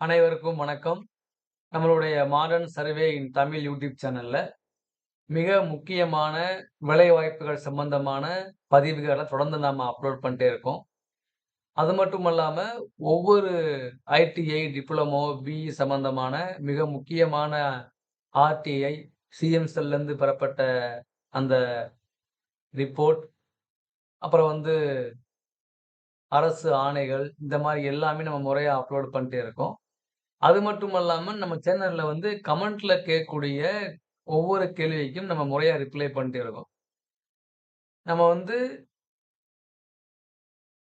அனைவருக்கும் வணக்கம். நம்மளுடைய modern survey in Tamil YouTube சேனல்ல, மிக முக்கியமான விலை வாய்ப்புகள் சம்பந்தமான பதிவுகளை தொடர்ந்து நாம அப்லோட் பண்ணிட்டே இருக்கோம். அது மட்டும் அல்லாம, ஒவ்வொரு ஐடிஐ, டிப்ளமோ, பிஇ சம்பந்தமான மிக முக்கியமான ஆர்டிஐ, சிஎம்சல்லேருந்து பெறப்பட்ட அந்த ரிப்போர்ட், அப்புறம் வந்து அரசு ஆணைகள், இந்த மாதிரி எல்லாமே நம்ம முறையா அப்லோட் பண்ணிட்டே இருக்கோம். அது மட்டும் அல்லாம, நம்ம சேனல்ல வந்து கமெண்ட்ல கேட்கக்கூடிய ஒவ்வொரு கேள்விக்கும் நம்ம முறையா ரிப்ளை பண்ணிட்டே இருக்கோம். நம்ம வந்து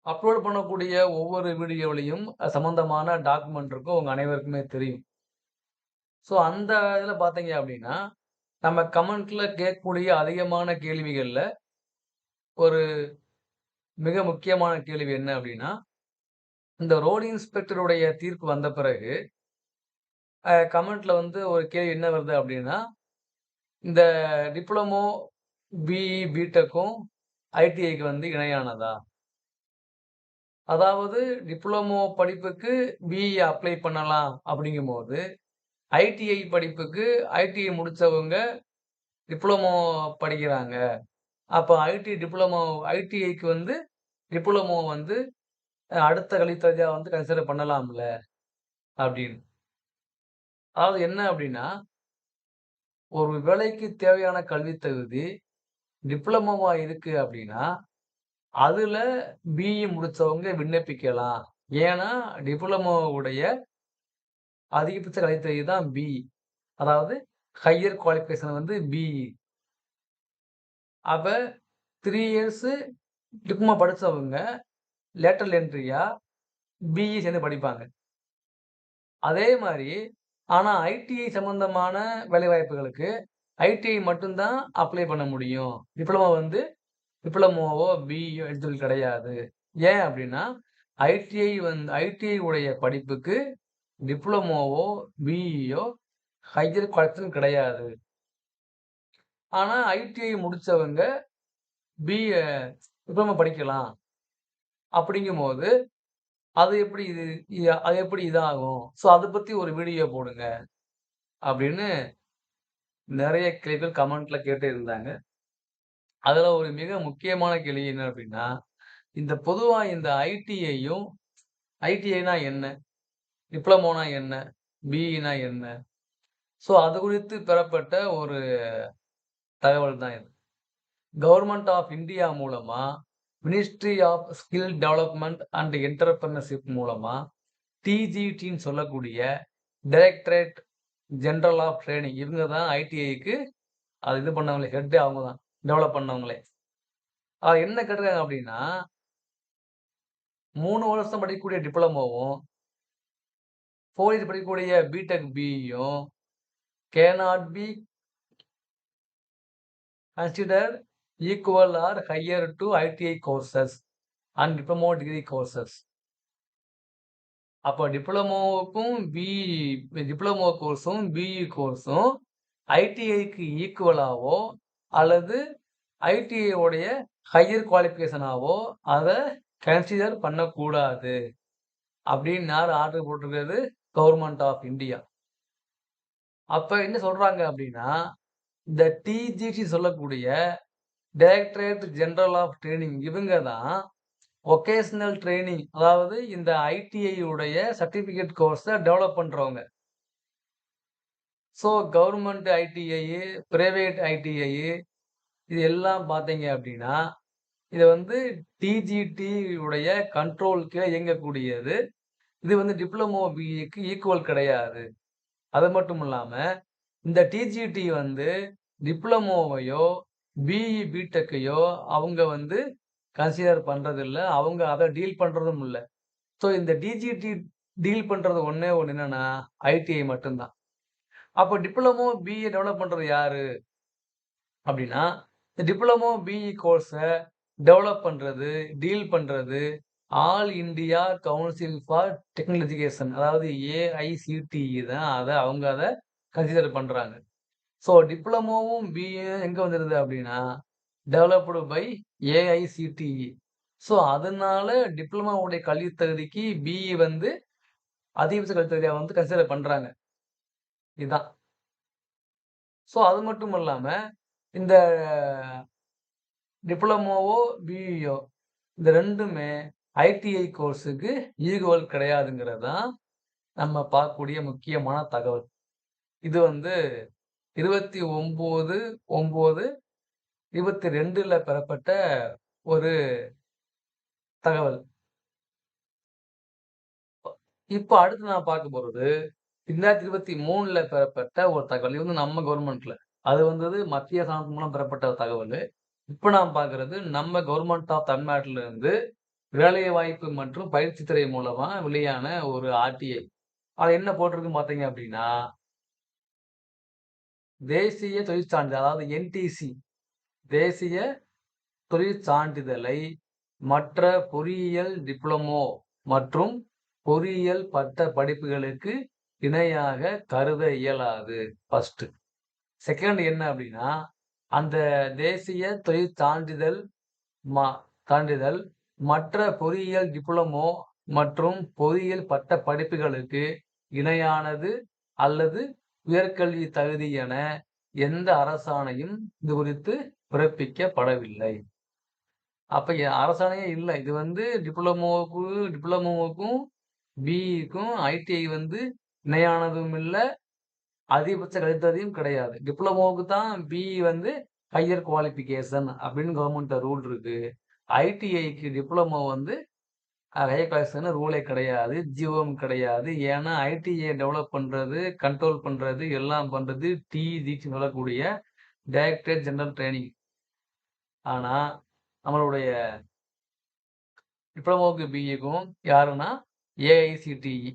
அப்லோட் பண்ணக்கூடிய ஒவ்வொரு வீடியோலையும் சம்மந்தமான டாக்குமெண்ட் இருக்கும். உங்க அனைவருக்குமே தெரியும். ஸோ, அந்த இதில் பார்த்தீங்க அப்படின்னா நம்ம கமெண்ட்ல கேட்கக்கூடிய அதிகமான கேள்விகள்ல ஒரு மிக முக்கியமான கேள்வி என்ன அப்படின்னா இந்த ரோடு இன்ஸ்பெக்டருடைய தீர்ப்பு வந்த பிறகு, கமெண்ட்ல வந்து ஒரு கேள்வி என்ன வருது அப்படின்னா இந்த டிப்ளமோ, பிஇ, பிடெக்கும் ஐடிஐக்கு வந்து இணையானதா? அதாவது டிப்ளமோ படிப்புக்கு பிஇ அப்ளை பண்ணலாம் அப்படிங்கும்போது ஐடிஐ படிப்புக்கு ஐடிஐ முடிச்சவங்க டிப்ளமோ படிக்கிறாங்க. அப்போ ஐடி டிப்ளமோ ஐடிஐக்கு வந்து டிப்ளமோ வந்து அடுத்த கல்வித்தகுதியா வந்து கன்சிடர் பண்ணலாம்ல? அப்படின்னு அதாவது என்ன அப்படின்னா ஒரு வேலைக்கு தேவையான கல்வி தகுதி டிப்ளமோவா இருக்கு அப்படின்னா அதுல பிஇ முடிச்சவங்க விண்ணப்பிக்கலாம். ஏன்னா, டிப்ளமோவுடைய அதிகபட்ச கல்வி தகுதி தான் பிஇ. அதாவது ஹையர் குவாலிஃபிகேஷன் வந்து பிஇ. அப்போ த்ரீ இயர்ஸு டிப்ளமா படித்தவங்க லேட்டரல் என்ட்ரியாக பிஇ சேர்ந்து படிப்பாங்க. அதே மாதிரி ஆனால் ஐடிஐ சம்மந்தமான வேலைவாய்ப்புகளுக்கு ஐடிஐ மட்டும் தான் அப்ளை பண்ண முடியும். டிப்ளமோ வந்து டிப்ளமோவோ, பிஇயோ எலிஜிபிள் கிடையாது. ஏன் அப்படின்னா ஐடிஐ வந்து ஐடிஐ உடைய படிப்புக்கு டிப்ளமோவோ, பிஇயோ ஹையர் குவாலிஃபிகேஷன் கிடையாது. ஆனால் ஐடிஐ முடித்தவங்க பிஏ டிப்ளமோ படிக்கலாம். அப்டிங்கும்போது, அது எப்படி இது அது எப்படி இதாகும்? ஸோ, அதை பற்றி ஒரு வீடியோ போடுங்க. அப்படின்னு நிறைய கேள்விகள் கமெண்ட்ல கேட்டே இருந்தாங்க. அதில் ஒரு மிக முக்கியமான கேள்வி என்ன அப்படின்னா இந்த பொதுவாக இந்த ஐடிஐயும் ஐடிஐனா என்ன? டிப்ளமோனா என்ன? பிஇனா என்ன? ஸோ, அது குறித்து பெறப்பட்ட ஒரு தகவல் தான் இது. கவர்மெண்ட் ஆஃப் இந்தியா மூலமா, ministry of skill development and entrepreneurship மூலமா, டிஜிடின்னு சொல்லக்கூடிய டைரக்டரேட் ஜென்ரல் ஆஃப் ட்ரைனிங் இவங்க தான் ஐடிஐக்கு அது இது பண்ணவங்களே ஹெட்டு அவங்க தான். டெவலப் பண்ணவங்களே. அது என்ன கேட்டிருக்காங்க அப்படின்னா மூணு வருஷம் படிக்கக்கூடிய டிப்ளமோவும் ஃபோர் இயர் படிக்கக்கூடிய பிடெக் பியும் cannot be consider equal or higher to ITI courses and diploma degree courses. அப்போ டிப்ளமோவுக்கும் பிஇ டிப்ளமோ கோர்ஸும், பிஇ கோர்ஸும் ஐடிஐக்கு ஈக்குவலாகவோ அல்லது ஐடிஐயோடைய ஹையர் குவாலிஃபிகேஷனாகவோ அதை கன்சிடர் பண்ணக்கூடாது. அப்படின்னு யார் ஆர்டர் போட்டிருக்கிறது? Government of India. அப்போ என்ன சொல்கிறாங்க அப்படின்னா இந்த டிஜிடி சொல்லக்கூடிய டைரக்டரேட் ஜென்ரல் ஆஃப் ட்ரைனிங் இவங்க தான் ஒகேஷ்னல் ட்ரைனிங் அதாவது இந்த ஐடிஐயுடைய சர்டிஃபிகேட் கோர்ஸை டெவலப் பண்ணுறவங்க so, government ITI, private ITI இது எல்லாம் பார்த்தீங்க அப்படின்னா இது வந்து டிஜிடி உடைய கண்ட்ரோல் இயங்கக்கூடியது. இது வந்து டிப்ளமோ, பிஇக்கு ஈக்குவல் கிடையாது. அது மட்டும் இல்லாமல் இந்த டிஜிடி வந்து டிப்ளமோவையோ, பிஇ, பிடெக்கையோ அவங்க வந்து கன்சிடர் பண்ணுறதில்ல அவங்க அதை டீல் பண்ணுறதும் இல்லை. ஸோ, இந்த டிஜிடி டீல் பண்ணுறது ஒன்றே ஒன்று என்னென்னா ஐடிஐ மட்டும்தான். அப்போ டிப்ளமோ, பிஇ டெவலப் பண்ணுறது யார்? அப்படின்னா இந்த டிப்ளமோ, பிஇ கோர்ஸை டெவலப் பண்ணுறது டீல் பண்ணுறது all India council for technical education அதாவது ஏஐசிடிஇ தான். அதை அவங்க அதை கன்சிடர் பண்ணுறாங்க ஸோ, டிப்ளமோவும், பிஏ எங்கே வந்துருது அப்படின்னா டெவலப்டு பை ஏஐசிடிஇ. ஸோ, அதனால டிப்ளமாவுடைய கல்வி தகுதிக்கு பிஇ வந்து அதிகபட்ச கல்வி தகுதியாக வந்து கன்சிடர் பண்ணுறாங்க இதுதான் ஸோ, அது மட்டும் இல்லாமல் இந்த டிப்ளமோவோ பிஇயோ இந்த ரெண்டுமே ஐடிஐ கோர்ஸுக்கு ஈகுவல் கிடையாதுங்கிறது தான் நம்ம பார்க்கக்கூடிய முக்கியமான தகவல். இது வந்து 29/9/22ல பெறப்பட்ட ஒரு தகவல். இப்போ அடுத்து நான் பார்க்க போறது 2023ல பெறப்பட்ட ஒரு தகவல். இது வந்து நம்ம கவர்மெண்ட்ல. அது வந்தது மத்திய அரசாங்கம் மூலம் பெறப்பட்ட தகவல் இப்போ நான் பார்க்கறது நம்ம கவர்மெண்ட் ஆஃப் தமிழ்நாட்டில இருந்து வேலைவாய்ப்பு மற்றும் பயிற்சி துறை மூலமா வெளியான ஒரு ஆர்டிஐ. அது என்ன போட்டிருக்குன்னு பார்த்தீங்க அப்படின்னா தேசிய தொழிற்சான்றிதழ் அதாவது என்டிசி தேசிய தொழிற்சான்றிதழை மற்ற பொறியியல் டிப்ளமோ மற்றும் பொறியியல் பட்ட படிப்புகளுக்கு இணையாக கருத இயலாது. ஃபஸ்ட்டு செகண்ட் என்ன அப்படின்னா, அந்த தேசிய தொழிற்சான்றிதழ் ம சான்றிதழ் மற்ற பொறியியல் டிப்ளமோ மற்றும் பொறியியல் பட்ட படிப்புகளுக்கு இணையானது அல்லது உயர்கல்வி தகுதி என எந்த அரசாணையும் இது குறித்து பிறப்பிக்கப்படவில்லை. அப்ப அரசாணையே இல்லை இது வந்து டிப்ளமோவுக்கு டிப்ளமோவுக்கும், பிஇக்கும் ஐடிஐ வந்து இணையானதும் இல்லை அதிகபட்ச கழித்ததையும் கிடையாது. டிப்ளமோவுக்கு தான் பிஇ வந்து ஹையர் குவாலிஃபிகேஷன் அப்படின்னு கவர்மெண்ட்ல ரூல் இருக்கு. ஐடிஐக்கு டிப்ளமோ வந்து அ ஹையர் ரூலே கிடையாது. ஜிஓம் கிடையாது. ஏன்னா ஐடிஐ டெவலப் பண்ணுறது கண்ட்ரோல் பண்ணுறது எல்லாம் பண்ணுறது டிஜின்னு சொல்லக்கூடிய டைரக்டரேட் ஜெனரல் ட்ரைனிங் ஆனால் நம்மளுடைய டிப்ளமோக்கு பிஇக்கும் யாருன்னா ஏஐசிடிஇ.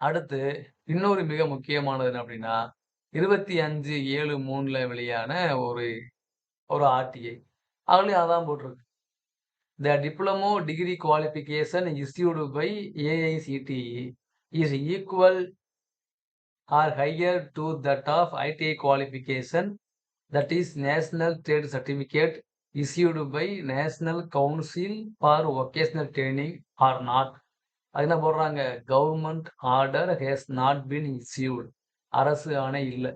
அடுத்து இன்னொரு மிக முக்கியமானது என்ன அப்படின்னா, 25/7/3ல வெளியான ஒரு ஒரு ஆர்டிஐ. அதுலயும் அதான் போட்டிருக்கு. The diploma degree qualification issued by AICTE is equal or higher to that of ITI qualification that is National trade certificate issued by National council for Vocational Training or not. அது என்ன போடுறாங்க? Government order has not been issued அரசு ஆணை இல்லை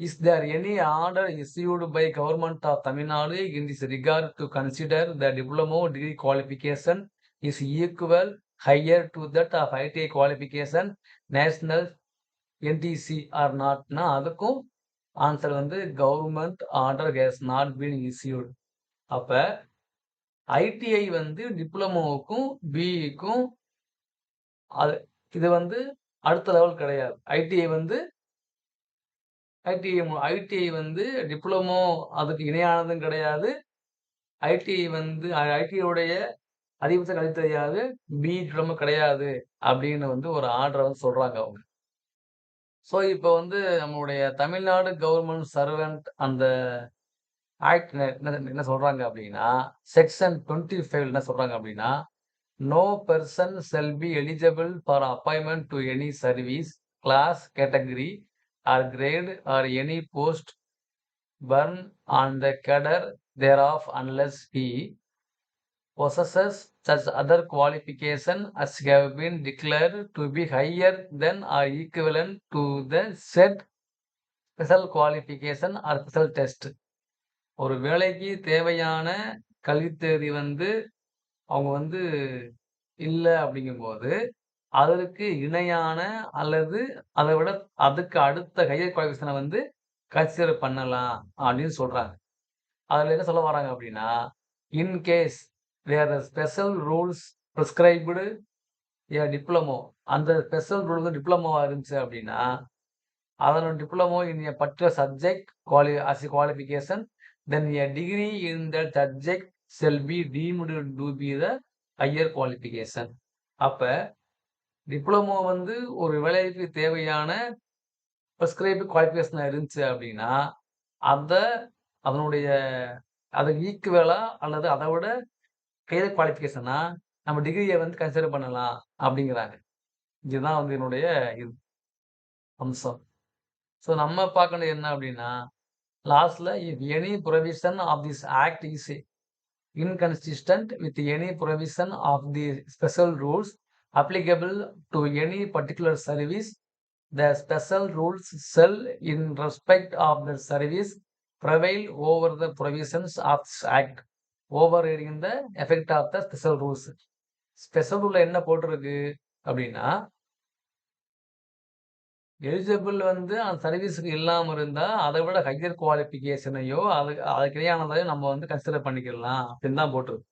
is there any order issued by government of Tamil Nadu in this regard to consider the diploma degree qualification is equal higher to that of ITI qualification national NTC or நாட்னா அதுக்கும் answer வந்து government order has not been issued. அப்போ ITI வந்து டிப்ளமோவுக்கும், பிஇக்கும் அது இது வந்து அடுத்த level கிடையாது. ஐடிஐ வந்து ஐடிஐ ஐடிஐ வந்து டிப்ளமோ அதுக்கு இணையானதும் கிடையாது. ஐடிஐ வந்து ஐடிஐடைய அறிவுத்தை அதிகபட்ச கல்வி டிப்ளமோ கிடையாது அப்படின்னு வந்து ஒரு ஆர்டரை வந்து சொல்கிறாங்க அவங்க. ஸோ, இப்போ வந்து நம்மளுடைய தமிழ்நாடு கவர்மெண்ட் சர்வெண்ட் அந்த ஆக்ட் என்ன என்ன சொல்கிறாங்க அப்படின்னா, செக்ஷன் 25 என்ன சொல்கிறாங்க அப்படின்னா, no person shall be eligible for appointment to any service, class, category or grade or any post borne on the cadre thereof unless he possesses such other qualification as have been declared to be higher than or equivalent to the said special qualification or special test. ஒரு வேலைக்கு தேவையான கல்வித் தகுதி வந்து அவங்க வந்து இல்ல அப்படிங்கும்போது, அதற்கு இணையான அல்லது அதை விட அதுக்கு அடுத்த ஹையர் குவாலிஃபிகேஷன வந்து கன்சிடர் பண்ணலாம் அப்படின்னு சொல்றாங்க. அதுல என்ன சொல்ல வராங்க அப்படின்னா, in case where special rules prescribed a diploma அந்த ஸ்பெஷல் ரூல் வந்து டிப்ளமோவாக இருந்துச்சு அப்படின்னா, அதனோட டிப்ளமோ இன் எ பற்ற subject quali as qualification then a degree in the subject shall be deemed to be the higher qualification. அப்போ diploma வந்து ஒரு வேலைக்கு தேவையான பிரிஸ்கிரைப்டு குவாலிஃபிகேஷன் இருந்துச்சு அப்படின்னா, அதை அதனுடைய அதை ஈக்குவலாக அல்லது அதை விட ஹையர் குவாலிஃபிகேஷனா நம்ம டிகிரியை வந்து கன்சிடர் பண்ணலாம் அப்படிங்கிறாங்க. இதுதான் வந்து என்னுடைய இது அம்சம். ஸோ, நம்ம பார்க்கணும் என்ன அப்படின்னா, லாஸ்ட்ல if any provision of this act is inconsistent with any provision of the special rules applicable to any particular service, the special rules shall, in respect of the service, prevail over the provisions of this act, overriding the effect of the special rules. Special ரூல்ல என்ன போட்டிருக்கு அப்படின்னா eligible வந்து அந்த சர்வீஸுக்கு இல்லாமல் இருந்தால் அதை விட ஹையர் குவாலிஃபிகேஷனையோ, அது அதுக்கு நம்ம வந்து கன்சிடர் பண்ணிக்கலாம் அப்படின்னு தான் போட்டிருக்கு.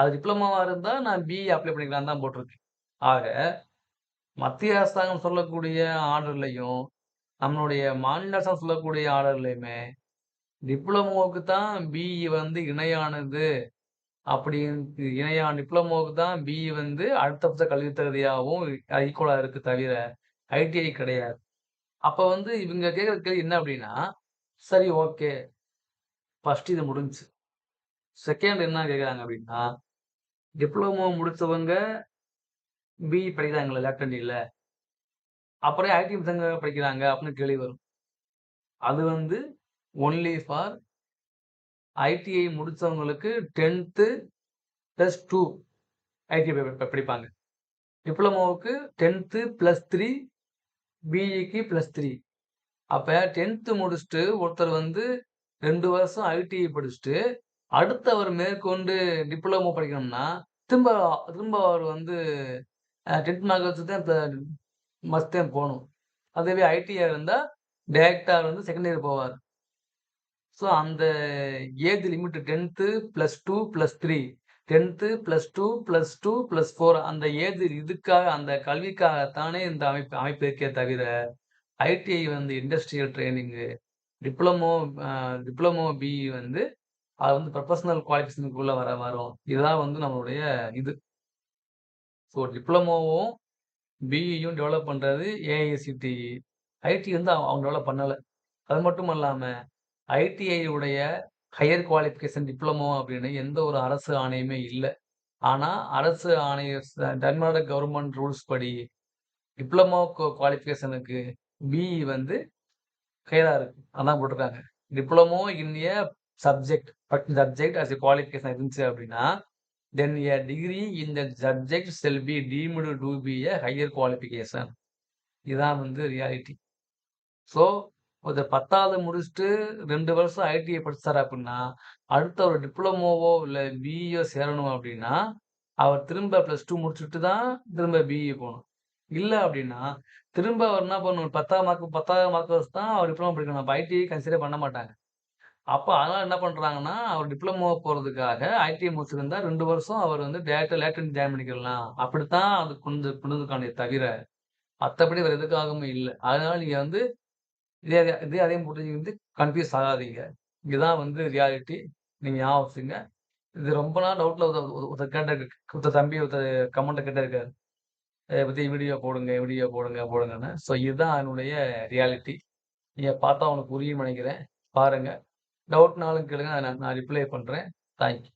அது டிப்ளமாவாக இருந்தால் நான் பிஇ அப்ளை பண்ணிக்கலாம்னு தான் போட்டிருக்கு. ஆக, மத்திய அரசாங்கம் சொல்லக்கூடிய ஆர்டர்லையும் நம்மளுடைய மாநில அரசாங்கம் சொல்லக்கூடிய ஆர்டர்லையுமே டிப்ளமோவுக்கு தான் பிஇ வந்து இணையானது அப்படின்னு இணையான டிப்ளமோவுக்கு தான் பிஇ வந்து அடுத்தபட்ச கல்வி தகுதியாகவும் ஈக்குவலாக இருக்கு தவிர, ஐடிஐ கிடையாது. அப்போ வந்து இவங்க கேட்குற கேள்வி என்ன அப்படின்னா, சரி ஓகே. ஃபர்ஸ்ட் இது முடிஞ்சுச்சு. செகண்ட் என்ன கேட்குறாங்க அப்படின்னா, டிப்ளமோ முடிச்சவங்க பிஇ படிக்கிறாங்கல்ல லேட்டன்டில. அப்புறம் ஐடி முடிச்சவங்க படிக்கிறாங்க அப்படின்னு கேள்வி வரும். அது வந்து ஒன்லி ஃபார் ஐடிஐ முடித்தவங்களுக்கு டென்த்து ப்ளஸ் டூ ஐடிஐ படிப்பாங்க. டிப்ளமோவுக்கு டென்த்து ப்ளஸ் த்ரீ பிஇக்கு ப்ளஸ் த்ரீ அப்போ டென்த்து முடிச்சுட்டு ஒருத்தர் வந்து ரெண்டு வருஷம் ஐடிஐ படிச்சுட்டு, அடுத்து அவர் மேற்கொண்டு டிப்ளமோ படிக்கணும்னா, திரும்ப திரும்ப அவர் வந்து அ 10த் மார்க் வச்சு தான் இப்ப மஸ்ட் தான் போகணும் அதுவே ஐடிஐ இருந்தால் டேரெக்டாக வந்து செகண்ட் இயர் போவார் ஸோ அந்த age limit tenth plus two plus three tenth plus two plus two plus four அந்த ஏஜ் இதுக்காக அந்த கல்விக்காகத்தானே இந்த அமைப்பு அமைப்பு இருக்கே தவிர, ஐடிஐ வந்து industrial training diploma diploma BE வந்து அது வந்து ப்ரொஃபஷனல் குவாலிஃபிகேஷனுக்குள்ளே வர வரும். இதுதான் வந்து நம்மளுடைய இது. ஸோ டிப்ளமோவும், பிஇயும் டெவலப் பண்ணுறது ஏஐசிடி ஐடி வந்து அவங்க டெவலப் பண்ணலை. அது மட்டும் இல்லாமல் ஐடிஐ உடைய ஹையர் குவாலிஃபிகேஷன் டிப்ளமோ அப்படின்னு எந்த ஒரு அரசு ஆணையுமே இல்லை. ஆனால் அரசு ஆணைய ச கவர்மெண்ட் ரூல்ஸ் படி, டிப்ளமோ குவாலிஃபிகேஷனுக்கு பிஇ வந்து ஹையரா இருக்குது அதான் போட்டிருக்காங்க. Diploma in a subject particular subject as a qualification இருந்துச்சு அப்படின்னா, then a degree in the subject shall be deemed to be a higher qualification இதுதான் வந்து ரியாலிட்டி. ஸோ, ஒரு பத்தாவது முடிச்சுட்டு ரெண்டு வருஷம் ஐடிஐ படித்தார் அப்படின்னா, அடுத்த ஒரு டிப்ளமோவோ இல்லை பிஇயோ சேரணும் அப்படின்னா, அவர் திரும்ப ப்ளஸ் டூ முடிச்சுட்டு தான் திரும்ப பிஇ போகணும் இல்லை அப்படின்னா, திரும்ப அவர் என்ன பண்ணணும் 10ஆம் மார்க் 10வது மார்க் வச்சு தான் அவர் டிப்ளமோ படிக்கணும். அப்ப ஐடிஐ கன்சிடர் பண்ண மாட்டாங்க. அப்போ அதனால் என்ன பண்ணுறாங்கன்னா அவர் டிப்ளமோ போகிறதுக்காக ஐடிஐ முடிச்சிருந்தா ரெண்டு வருஷம் அவர் வந்து டைரக்ட்டா லேட்டன்ட் ஜாயின் பண்ணிக்கலாம். அப்படித்தான் அது கொண்டு கொண்டதுக்கானே தவிர, மற்றபடி வேறு எதுக்காகவும் இல்லை அதனால நீங்கள் வந்து இதே இதே இதே அதையும் போட்டு நீங்கள் வந்து கன்ஃப்யூஸ் ஆகாதீங்க. இதுதான் வந்து ரியாலிட்டி. நீங்கள் ஞாபகம் இது ரொம்ப நாள் டவுட்டில் ஒருத்தர் ஒருத்தர் ஒருத்தர் தம்பி ஒருத்தர் கமெண்ட்ல கேட்டாரு. இதை பற்றி வீடியோ போடுங்க, வீடியோ போடுங்க, போடுங்கன்னு. ஸோ இதுதான் அதனுடைய ரியாலிட்டி. நீங்கள் பார்த்தா உங்களுக்கு புரியும் நினைக்கிறேன் பாருங்கள் டவுட்னாலும் கேளுங்க. நான் நான் ரிப்ளை பண்றேன். Thank you.